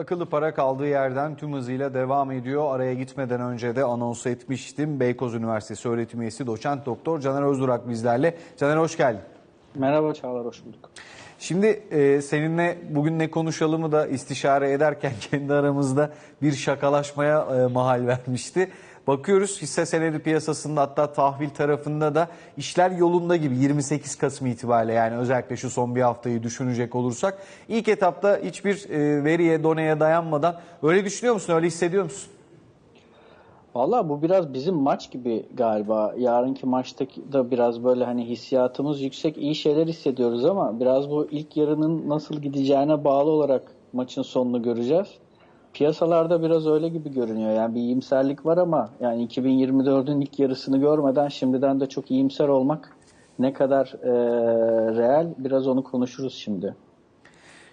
Akıllı para kaldığı yerden tüm hızıyla devam ediyor. Araya gitmeden önce de anons etmiştim. Beykoz Üniversitesi öğretim üyesi doçent doktor Caner Özdurak bizlerle. Caner hoş geldin. Merhaba Çağlar, hoş bulduk. Şimdi e, seninle bugün ne konuşalımı da istişare ederken kendi aramızda bir şakalaşmaya e, mahal vermişti. Bakıyoruz hisse senedi piyasasında hatta tahvil tarafında da işler yolunda gibi 28 Kasım itibariyle yani özellikle şu son bir haftayı düşünecek olursak ilk etapta hiçbir e, veriye doneye dayanmadan öyle düşünüyor musun öyle hissediyor musun? Valla bu biraz bizim maç gibi galiba. Yarınki maçtaki da biraz böyle hani hissiyatımız yüksek, iyi şeyler hissediyoruz ama biraz bu ilk yarının nasıl gideceğine bağlı olarak maçın sonunu göreceğiz. Piyasalarda biraz öyle gibi görünüyor. Yani bir iyimserlik var ama yani 2024'ün ilk yarısını görmeden şimdiden de çok iyimser olmak ne kadar e, real biraz onu konuşuruz şimdi.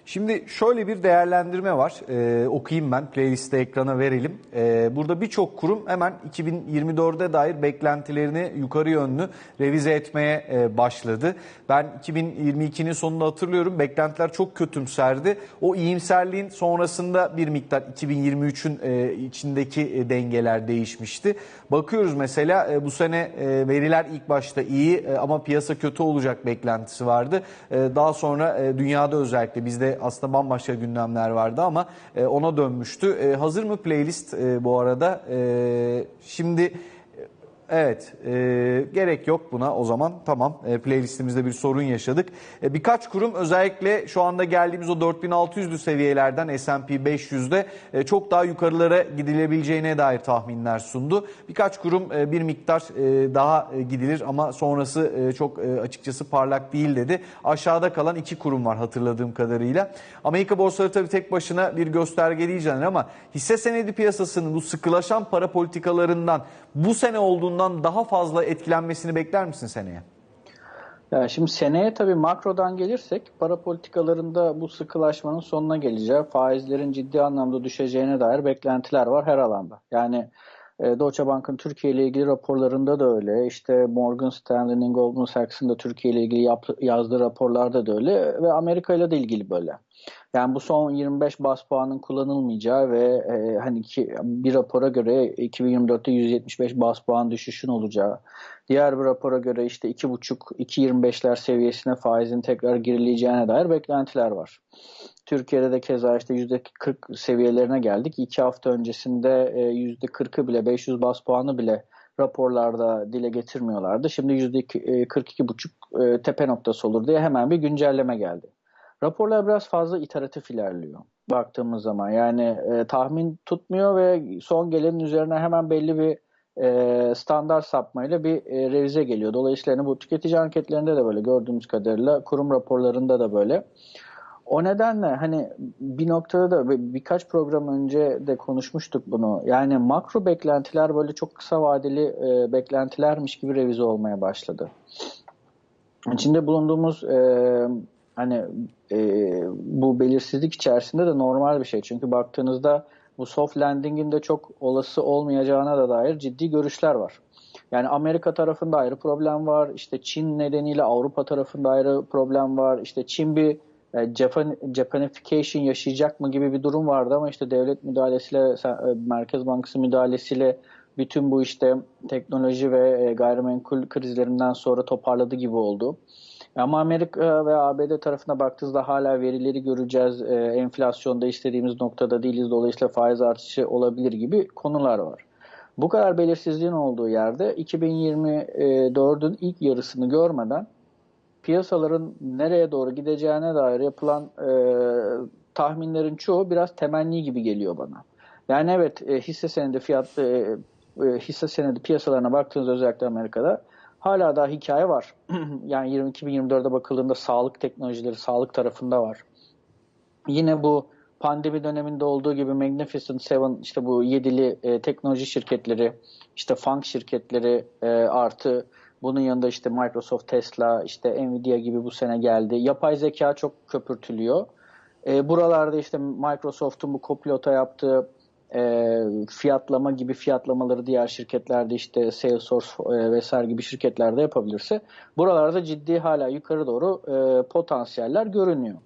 Şimdi şöyle bir değerlendirme var. Ee, okuyayım ben. Playlist'te ekrana verelim. Ee, burada birçok kurum hemen 2024'e dair beklentilerini yukarı yönlü revize etmeye e, başladı. Ben 2022'nin sonunda hatırlıyorum. Beklentiler çok kötümserdi. O iyimserliğin sonrasında bir miktar 2023'ün e, içindeki e, dengeler değişmişti. Bakıyoruz mesela e, bu sene e, veriler ilk başta iyi e, ama piyasa kötü olacak beklentisi vardı. E, daha sonra e, dünyada özellikle bizde aslında bambaşka gündemler vardı ama e, ona dönmüştü. E, hazır mı playlist e, bu arada? E, şimdi Evet, e, gerek yok buna o zaman. Tamam, e, playlistimizde bir sorun yaşadık. E, birkaç kurum özellikle şu anda geldiğimiz o 4600'lü seviyelerden S&P 500'de e, çok daha yukarılara gidilebileceğine dair tahminler sundu. Birkaç kurum e, bir miktar e, daha e, gidilir ama sonrası e, çok e, açıkçası parlak değil dedi. Aşağıda kalan iki kurum var hatırladığım kadarıyla. Amerika borsaları tabii tek başına bir gösterge değil Caner ama hisse senedi piyasasının bu sıkılaşan para politikalarından bu sene olduğundan daha fazla etkilenmesini bekler misin seneye? Ya şimdi seneye tabii makrodan gelirsek para politikalarında bu sıkılaşmanın sonuna geleceği, faizlerin ciddi anlamda düşeceğine dair beklentiler var her alanda. Yani e, Deutsche Bank'ın Türkiye ile ilgili raporlarında da öyle. İşte Morgan Stanley'nin, Goldman Sachs'ın da Türkiye ile ilgili yap, yazdığı raporlarda da öyle ve Amerika ile de ilgili böyle. Yani bu son 25 bas puanın kullanılmayacağı ve e, hani ki, bir rapora göre 2024'te 175 bas puan düşüşün olacağı, diğer bir rapora göre işte 2,5-2,25'ler seviyesine faizin tekrar girileceğine dair beklentiler var. Türkiye'de de keza işte %40 seviyelerine geldik. İki hafta öncesinde %40'ı bile 500 bas puanı bile raporlarda dile getirmiyorlardı. Şimdi %42,5 tepe noktası olur diye hemen bir güncelleme geldi. Raporlar biraz fazla iteratif ilerliyor baktığımız zaman. Yani e, tahmin tutmuyor ve son gelenin üzerine hemen belli bir e, standart sapmayla bir e, revize geliyor. Dolayısıyla bu tüketici anketlerinde de böyle gördüğümüz kadarıyla kurum raporlarında da böyle. O nedenle hani bir noktada da birkaç program önce de konuşmuştuk bunu. Yani makro beklentiler böyle çok kısa vadeli e, beklentilermiş gibi revize olmaya başladı. İçinde bulunduğumuz e, hani e, bu belirsizlik içerisinde de normal bir şey. Çünkü baktığınızda bu soft landing'in de çok olası olmayacağına da dair ciddi görüşler var. Yani Amerika tarafında ayrı problem var. İşte Çin nedeniyle Avrupa tarafında ayrı problem var. İşte Çin bir e, Japan, Japanification yaşayacak mı gibi bir durum vardı ama işte devlet müdahalesiyle, e, Merkez Bankası müdahalesiyle bütün bu işte teknoloji ve e, gayrimenkul krizlerinden sonra toparladı gibi oldu. Ama Amerika ve ABD tarafına baktığınızda hala verileri göreceğiz. E, enflasyonda istediğimiz noktada değiliz. Dolayısıyla faiz artışı olabilir gibi konular var. Bu kadar belirsizliğin olduğu yerde 2024'ün ilk yarısını görmeden piyasaların nereye doğru gideceğine dair yapılan e, tahminlerin çoğu biraz temenni gibi geliyor bana. Yani evet e, hisse senedi fiyat e, e, hisse senedi piyasalarına baktığınız özellikle Amerika'da hala daha hikaye var. yani 2024'de bakıldığında sağlık teknolojileri sağlık tarafında var. Yine bu pandemi döneminde olduğu gibi Magnificent Seven işte bu yedili e, teknoloji şirketleri, işte funk şirketleri e, artı bunun yanında işte Microsoft, Tesla, işte Nvidia gibi bu sene geldi. Yapay zeka çok köpürtülüyor. E, buralarda işte Microsoft'un bu Copilot'a yaptığı e, fiyatlama gibi fiyatlamaları diğer şirketlerde işte Salesforce e, vesaire gibi şirketlerde yapabilirse buralarda ciddi hala yukarı doğru e, potansiyeller görünüyor.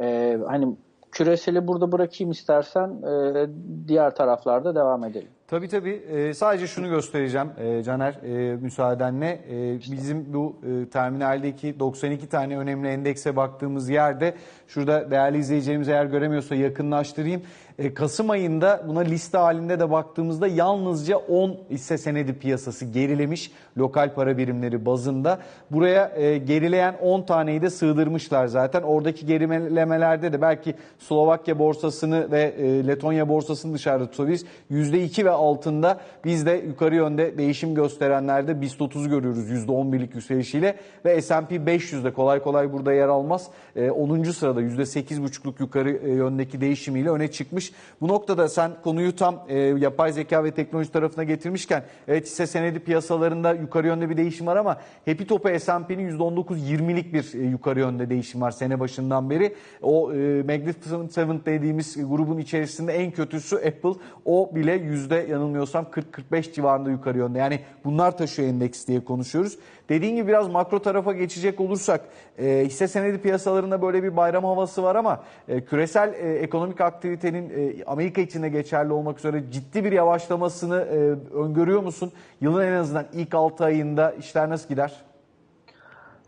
E, hani küreseli burada bırakayım istersen e, diğer taraflarda devam edelim. Tabii tabii. Ee, sadece şunu göstereceğim e, Caner e, müsaadenle. E, bizim bu e, terminaldeki 92 tane önemli endekse baktığımız yerde şurada değerli izleyicilerimiz eğer göremiyorsa yakınlaştırayım. E, Kasım ayında buna liste halinde de baktığımızda yalnızca 10 hisse senedi piyasası gerilemiş lokal para birimleri bazında. Buraya e, gerileyen 10 taneyi de sığdırmışlar zaten. Oradaki gerilemelerde de belki Slovakya borsasını ve e, Letonya borsasını dışarıda tutabiliriz. %2 ve altında biz de yukarı yönde değişim gösterenlerde BIST 30'u görüyoruz %11'lik yükselişiyle ve S&P 500'de kolay kolay burada yer almaz. E, 10. sırada %8,5'luk yukarı yöndeki değişimiyle öne çıkmış. Bu noktada sen konuyu tam e, yapay zeka ve teknoloji tarafına getirmişken evet hisse senedi piyasalarında yukarı yönde bir değişim var ama Happy Top'a S&P'nin %19-20'lik bir e, yukarı yönde değişim var sene başından beri. O e, Magnificent Seven dediğimiz grubun içerisinde en kötüsü Apple. O bile yüzde yanılmıyorsam 40-45 civarında yukarı yönde. Yani bunlar taşıyor endeks diye konuşuyoruz. Dediğin gibi biraz makro tarafa geçecek olursak e, hisse senedi piyasalarında böyle bir bayram havası var ama e, küresel e, ekonomik aktivitenin e, Amerika içinde geçerli olmak üzere ciddi bir yavaşlamasını e, öngörüyor musun? Yılın en azından ilk 6 ayında işler nasıl gider?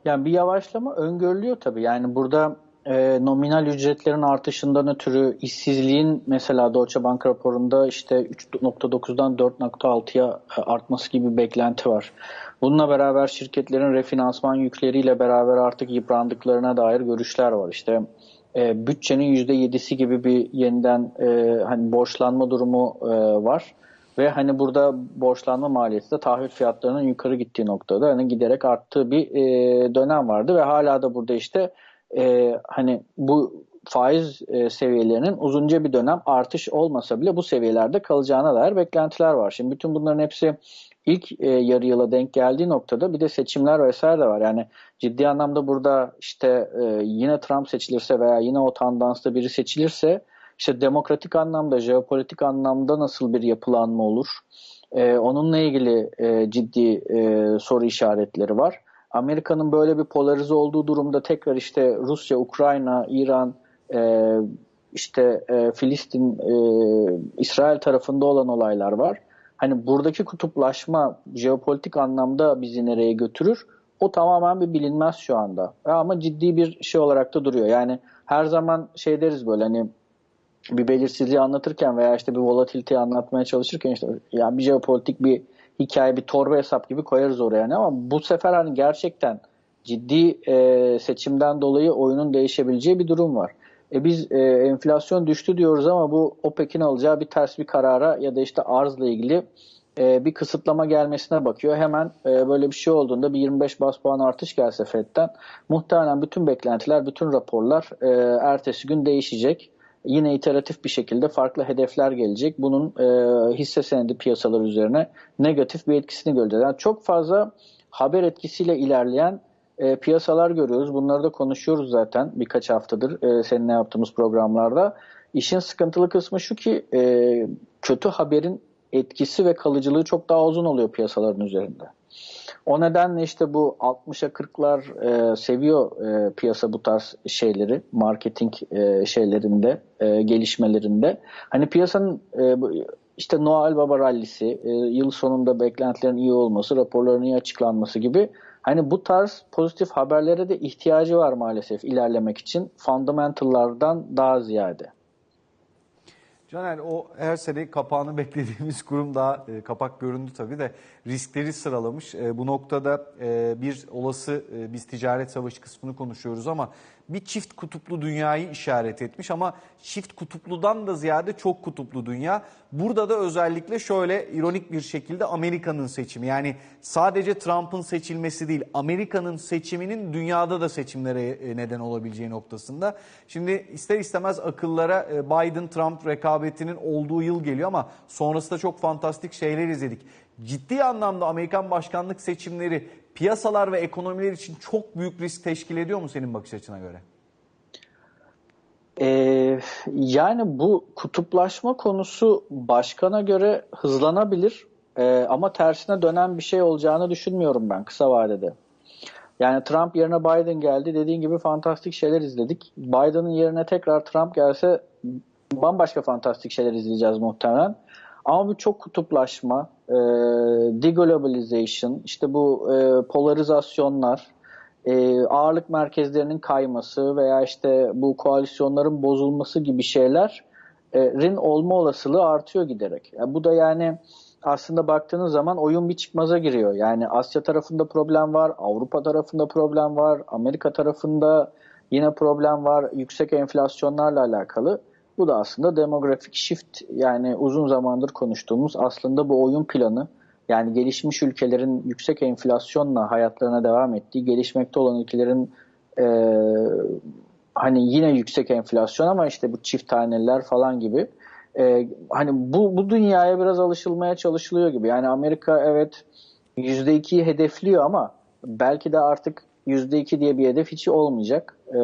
Yani bir yavaşlama öngörülüyor tabii. Yani burada e, nominal ücretlerin artışından ötürü işsizliğin mesela Deutsche Bank raporunda işte 3.9'dan 4.6'ya artması gibi beklenti var. Bununla beraber şirketlerin refinansman yükleriyle beraber artık yıprandıklarına dair görüşler var. İşte e, bütçenin %7'si gibi bir yeniden e, hani borçlanma durumu e, var. Ve hani burada borçlanma maliyeti de tahvil fiyatlarının yukarı gittiği noktada hani giderek arttığı bir e, dönem vardı ve hala da burada işte e, hani bu faiz e, seviyelerinin uzunca bir dönem artış olmasa bile bu seviyelerde kalacağına dair beklentiler var. Şimdi bütün bunların hepsi ilk e, yarı yıla denk geldiği noktada bir de seçimler vesaire de var. Yani ciddi anlamda burada işte e, yine Trump seçilirse veya yine o tandansta biri seçilirse işte demokratik anlamda, jeopolitik anlamda nasıl bir yapılanma olur? E, onunla ilgili e, ciddi e, soru işaretleri var. Amerika'nın böyle bir polarize olduğu durumda tekrar işte Rusya, Ukrayna, İran, e, işte e, Filistin, e, İsrail tarafında olan olaylar var. Hani buradaki kutuplaşma jeopolitik anlamda bizi nereye götürür? O tamamen bir bilinmez şu anda. Ama ciddi bir şey olarak da duruyor. Yani her zaman şey deriz böyle hani bir belirsizliği anlatırken veya işte bir volatiliteyi anlatmaya çalışırken işte ya bir jeopolitik bir hikaye bir torba hesap gibi koyarız oraya yani ama bu sefer hani gerçekten ciddi e, seçimden dolayı oyunun değişebileceği bir durum var. E biz e, enflasyon düştü diyoruz ama bu OPEC'in alacağı bir ters bir karara ya da işte arzla ilgili e, bir kısıtlama gelmesine bakıyor. Hemen e, böyle bir şey olduğunda bir 25 bas puan artış gelse FED'den muhtemelen bütün beklentiler, bütün raporlar e, ertesi gün değişecek yine iteratif bir şekilde farklı hedefler gelecek. Bunun e, hisse senedi piyasaları üzerine negatif bir etkisini göreceğiz. Yani çok fazla haber etkisiyle ilerleyen e, piyasalar görüyoruz. Bunları da konuşuyoruz zaten birkaç haftadır e, seninle yaptığımız programlarda. İşin sıkıntılı kısmı şu ki e, kötü haberin etkisi ve kalıcılığı çok daha uzun oluyor piyasaların üzerinde. O nedenle işte bu 60'a 40'lar e, seviyor e, piyasa bu tarz şeyleri, marketing e, şeylerinde, e, gelişmelerinde. Hani piyasanın e, işte Noel Baba rallisi, e, yıl sonunda beklentilerin iyi olması, raporların iyi açıklanması gibi hani bu tarz pozitif haberlere de ihtiyacı var maalesef ilerlemek için fundamentallardan daha ziyade. Caner o her sene kapağını beklediğimiz kurum daha e, kapak göründü tabii de riskleri sıralamış. E, bu noktada e, bir olası e, biz ticaret savaşı kısmını konuşuyoruz ama bir çift kutuplu dünyayı işaret etmiş ama çift kutupludan da ziyade çok kutuplu dünya. Burada da özellikle şöyle ironik bir şekilde Amerika'nın seçimi yani sadece Trump'ın seçilmesi değil Amerika'nın seçiminin dünyada da seçimlere e, neden olabileceği noktasında. Şimdi ister istemez akıllara e, Biden-Trump rekabetinin olduğu yıl geliyor ama sonrasında çok fantastik şeyler izledik. Ciddi anlamda Amerikan başkanlık seçimleri piyasalar ve ekonomiler için çok büyük risk teşkil ediyor mu senin bakış açına göre? Ee, yani bu kutuplaşma konusu başkana göre hızlanabilir ee, ama tersine dönen bir şey olacağını düşünmüyorum ben kısa vadede. Yani Trump yerine Biden geldi. Dediğin gibi fantastik şeyler izledik. Biden'ın yerine tekrar Trump gelse bambaşka fantastik şeyler izleyeceğiz muhtemelen. Ama bu çok kutuplaşma, e, deglobalization, işte bu e, polarizasyonlar, e, ağırlık merkezlerinin kayması veya işte bu koalisyonların bozulması gibi şeylerin olma olasılığı artıyor giderek. Yani bu da yani aslında baktığınız zaman oyun bir çıkmaza giriyor. Yani Asya tarafında problem var, Avrupa tarafında problem var, Amerika tarafında yine problem var yüksek enflasyonlarla alakalı. Bu da aslında demografik shift yani uzun zamandır konuştuğumuz aslında bu oyun planı yani gelişmiş ülkelerin yüksek enflasyonla hayatlarına devam ettiği, gelişmekte olan ülkelerin e, hani yine yüksek enflasyon ama işte bu çift taneler falan gibi e, hani bu, bu dünyaya biraz alışılmaya çalışılıyor gibi. Yani Amerika evet %2'yi hedefliyor ama belki de artık %2 diye bir hedef hiç olmayacak. E,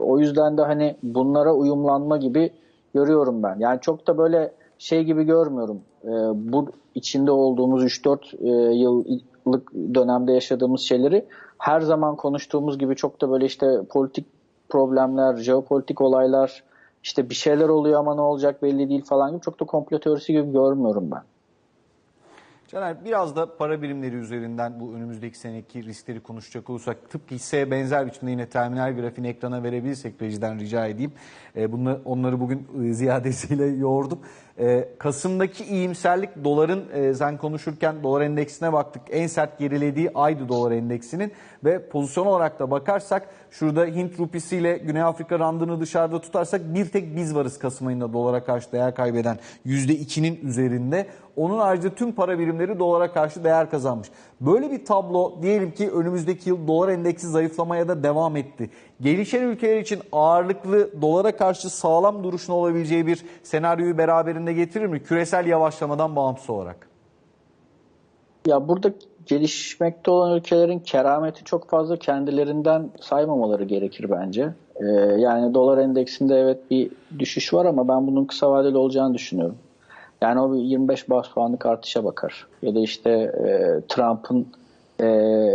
o yüzden de hani bunlara uyumlanma gibi görüyorum ben. Yani çok da böyle şey gibi görmüyorum. E, bu içinde olduğumuz 3-4 e, yıllık dönemde yaşadığımız şeyleri her zaman konuştuğumuz gibi çok da böyle işte politik problemler, jeopolitik olaylar, işte bir şeyler oluyor ama ne olacak belli değil falan gibi çok da komplo teorisi gibi görmüyorum ben. Caner biraz da para birimleri üzerinden bu önümüzdeki seneki riskleri konuşacak olursak tıpkı hisseye benzer biçimde yine terminal grafiğini ekrana verebilirsek rejiden rica edeyim. E, bunları, onları bugün e, ziyadesiyle yoğurdum. E, Kasım'daki iyimserlik doların e, sen konuşurken dolar endeksine baktık. En sert gerilediği aydı dolar endeksinin ve pozisyon olarak da bakarsak şurada Hint rupisiyle Güney Afrika randını dışarıda tutarsak bir tek biz varız Kasım ayında dolara karşı değer kaybeden %2'nin üzerinde. Onun haricinde tüm para birimleri dolara karşı değer kazanmış. Böyle bir tablo diyelim ki önümüzdeki yıl dolar endeksi zayıflamaya da devam etti. Gelişen ülkeler için ağırlıklı dolara karşı sağlam duruşun olabileceği bir senaryoyu beraberinde getirir mi? Küresel yavaşlamadan bağımsız olarak. Ya burada gelişmekte olan ülkelerin kerameti çok fazla kendilerinden saymamaları gerekir bence. Ee, yani dolar endeksinde evet bir düşüş var ama ben bunun kısa vadeli olacağını düşünüyorum. Yani o bir 25 bas puanlık artışa bakar. Ya da işte e, Trump'ın e,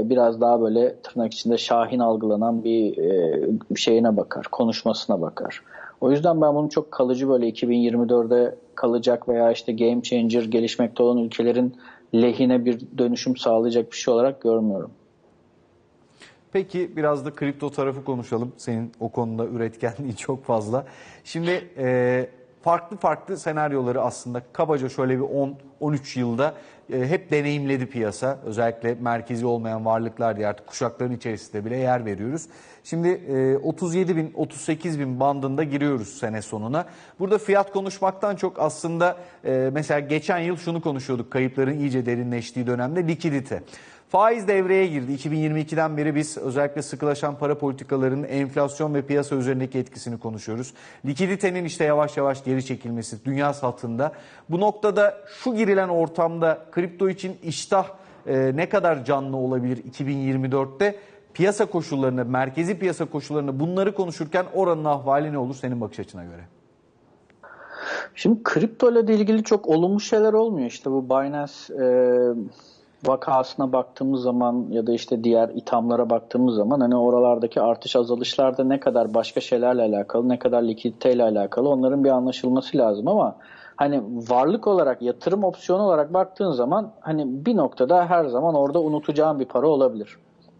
biraz daha böyle tırnak içinde şahin algılanan bir, e, şeyine bakar, konuşmasına bakar. O yüzden ben bunu çok kalıcı böyle 2024'de kalacak veya işte game changer gelişmekte olan ülkelerin lehine bir dönüşüm sağlayacak bir şey olarak görmüyorum. Peki biraz da kripto tarafı konuşalım. Senin o konuda üretkenliği çok fazla. Şimdi e, farklı farklı senaryoları aslında kabaca şöyle bir 10-13 yılda hep deneyimledi piyasa. Özellikle merkezi olmayan varlıklar diye artık kuşakların içerisinde bile yer veriyoruz. Şimdi e, 37 bin 38 bin bandında giriyoruz sene sonuna. Burada fiyat konuşmaktan çok aslında e, mesela geçen yıl şunu konuşuyorduk kayıpların iyice derinleştiği dönemde likidite. Faiz devreye girdi. 2022'den beri biz özellikle sıkılaşan para politikalarının enflasyon ve piyasa üzerindeki etkisini konuşuyoruz. Likiditenin işte yavaş yavaş geri çekilmesi dünya satında. Bu noktada şu girilen ortamda kripto için iştah e, ne kadar canlı olabilir 2024'te? Piyasa koşullarını, merkezi piyasa koşullarını bunları konuşurken oranın ahvali ne olur senin bakış açına göre? Şimdi kripto ile ilgili çok olumlu şeyler olmuyor. İşte bu Binance e, vakasına baktığımız zaman ya da işte diğer ithamlara baktığımız zaman hani oralardaki artış azalışlarda ne kadar başka şeylerle alakalı ne kadar likiditeyle alakalı onların bir anlaşılması lazım ama hani varlık olarak yatırım opsiyonu olarak baktığın zaman hani bir noktada her zaman orada unutacağın bir para olabilir.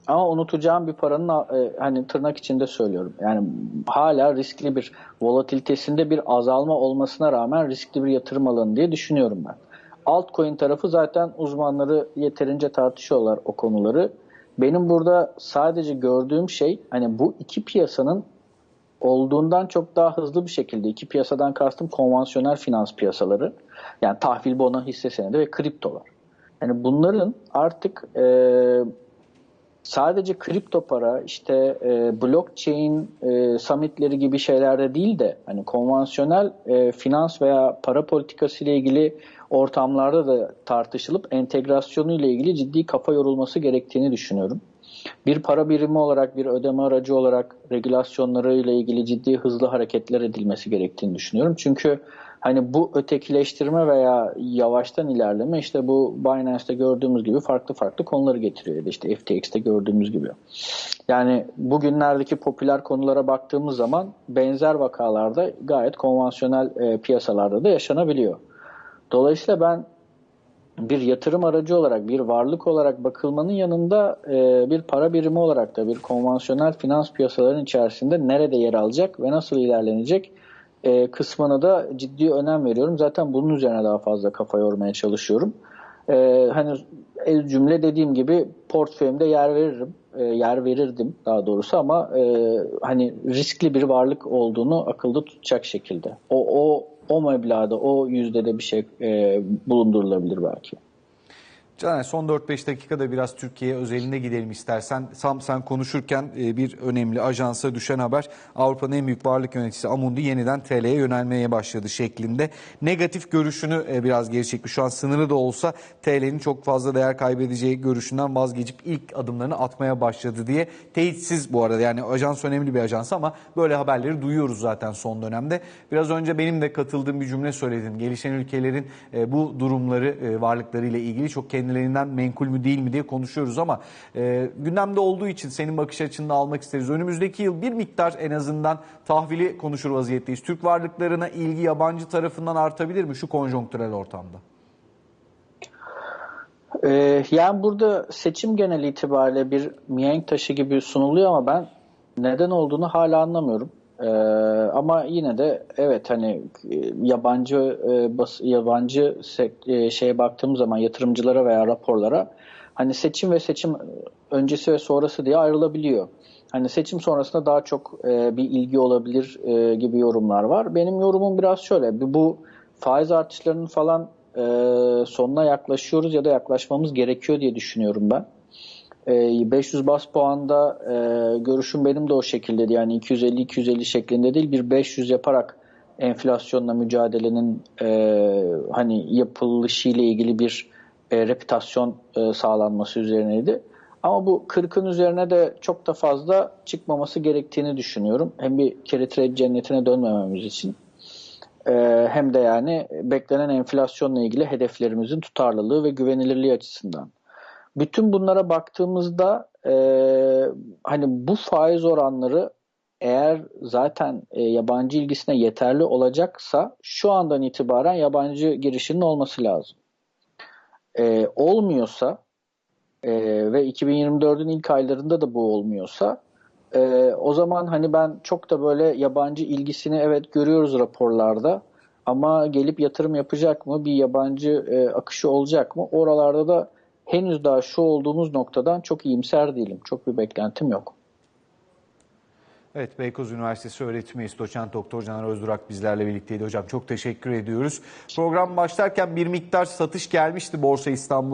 Ama unutacağım bir paranın e, hani tırnak içinde söylüyorum. Yani hala riskli bir volatilitesinde bir azalma olmasına rağmen riskli bir yatırım alanı diye düşünüyorum ben altcoin tarafı zaten uzmanları yeterince tartışıyorlar o konuları. Benim burada sadece gördüğüm şey hani bu iki piyasanın olduğundan çok daha hızlı bir şekilde iki piyasadan kastım konvansiyonel finans piyasaları yani tahvil bono hisse senedi ve kriptolar. Yani bunların artık e, sadece kripto para işte e, blockchain e, summitleri gibi şeylerde değil de hani konvansiyonel e, finans veya para politikası ile ilgili ortamlarda da tartışılıp entegrasyonu ile ilgili ciddi kafa yorulması gerektiğini düşünüyorum. Bir para birimi olarak, bir ödeme aracı olarak regülasyonları ile ilgili ciddi hızlı hareketler edilmesi gerektiğini düşünüyorum. Çünkü Hani bu ötekileştirme veya yavaştan ilerleme işte bu Binance'te gördüğümüz gibi farklı farklı konuları getiriyor. İşte FTX'te gördüğümüz gibi. Yani bugünlerdeki popüler konulara baktığımız zaman benzer vakalarda gayet konvansiyonel e, piyasalarda da yaşanabiliyor. Dolayısıyla ben bir yatırım aracı olarak, bir varlık olarak bakılmanın yanında e, bir para birimi olarak da bir konvansiyonel finans piyasalarının içerisinde nerede yer alacak ve nasıl ilerlenecek e, kısmına da ciddi önem veriyorum. Zaten bunun üzerine daha fazla kafa yormaya çalışıyorum. E, hani el cümle dediğim gibi portföyümde yer veririm, e, yer verirdim daha doğrusu ama e, hani riskli bir varlık olduğunu akılda tutacak şekilde. O o o meblağda, o yüzdede bir şey e, bulundurulabilir belki. Caner son 4-5 dakikada biraz Türkiye özeline gidelim istersen. Sam sen konuşurken e, bir önemli ajansa düşen haber Avrupa'nın en büyük varlık yöneticisi Amundi yeniden TL'ye yönelmeye başladı şeklinde. Negatif görüşünü e, biraz geri çekmiş. Şu an sınırı da olsa TL'nin çok fazla değer kaybedeceği görüşünden vazgeçip ilk adımlarını atmaya başladı diye. Teyitsiz bu arada yani ajans önemli bir ajans ama böyle haberleri duyuyoruz zaten son dönemde. Biraz önce benim de katıldığım bir cümle söyledin. Gelişen ülkelerin e, bu durumları varlıklarıyla ilgili çok kendilerinden menkul mü değil mi diye konuşuyoruz ama e, gündemde olduğu için senin bakış açını almak isteriz. Önümüzdeki yıl bir miktar en azından tahvili konuşur vaziyetteyiz. Türk varlıklarına ilgi yabancı tarafından artabilir mi şu konjonktürel ortamda? Ee, yani burada seçim genel itibariyle bir mihenk taşı gibi sunuluyor ama ben neden olduğunu hala anlamıyorum. Ee, ama yine de evet hani e, yabancı e, bas, yabancı e, şeye baktığım zaman yatırımcılara veya raporlara hani seçim ve seçim öncesi ve sonrası diye ayrılabiliyor. Hani seçim sonrasında daha çok e, bir ilgi olabilir e, gibi yorumlar var. Benim yorumum biraz şöyle. Bu faiz artışlarının falan e, sonuna yaklaşıyoruz ya da yaklaşmamız gerekiyor diye düşünüyorum ben. E, 500 bas puanda e, görüşüm benim de o şekildeydi. Yani 250-250 şeklinde değil bir 500 yaparak enflasyonla mücadelenin e, hani yapılışı ile ilgili bir e, reputasyon sağlanması üzerineydi. Ama bu 40'ın üzerine de çok da fazla çıkmaması gerektiğini düşünüyorum. Hem bir kere trade cennetine dönmememiz için. Ee, hem de yani beklenen enflasyonla ilgili hedeflerimizin tutarlılığı ve güvenilirliği açısından. Bütün bunlara baktığımızda e, hani bu faiz oranları eğer zaten e, yabancı ilgisine yeterli olacaksa şu andan itibaren yabancı girişinin olması lazım. E, olmuyorsa e, ve 2024'ün ilk aylarında da bu olmuyorsa e, o zaman hani ben çok da böyle yabancı ilgisini evet görüyoruz raporlarda ama gelip yatırım yapacak mı bir yabancı e, akışı olacak mı oralarda da henüz daha şu olduğumuz noktadan çok iyimser değilim. Çok bir beklentim yok. Evet Beykoz Üniversitesi öğretim üyesi doçent doktor Caner Özdurak bizlerle birlikteydi hocam. Çok teşekkür ediyoruz. Program başlarken bir miktar satış gelmişti Borsa İstanbul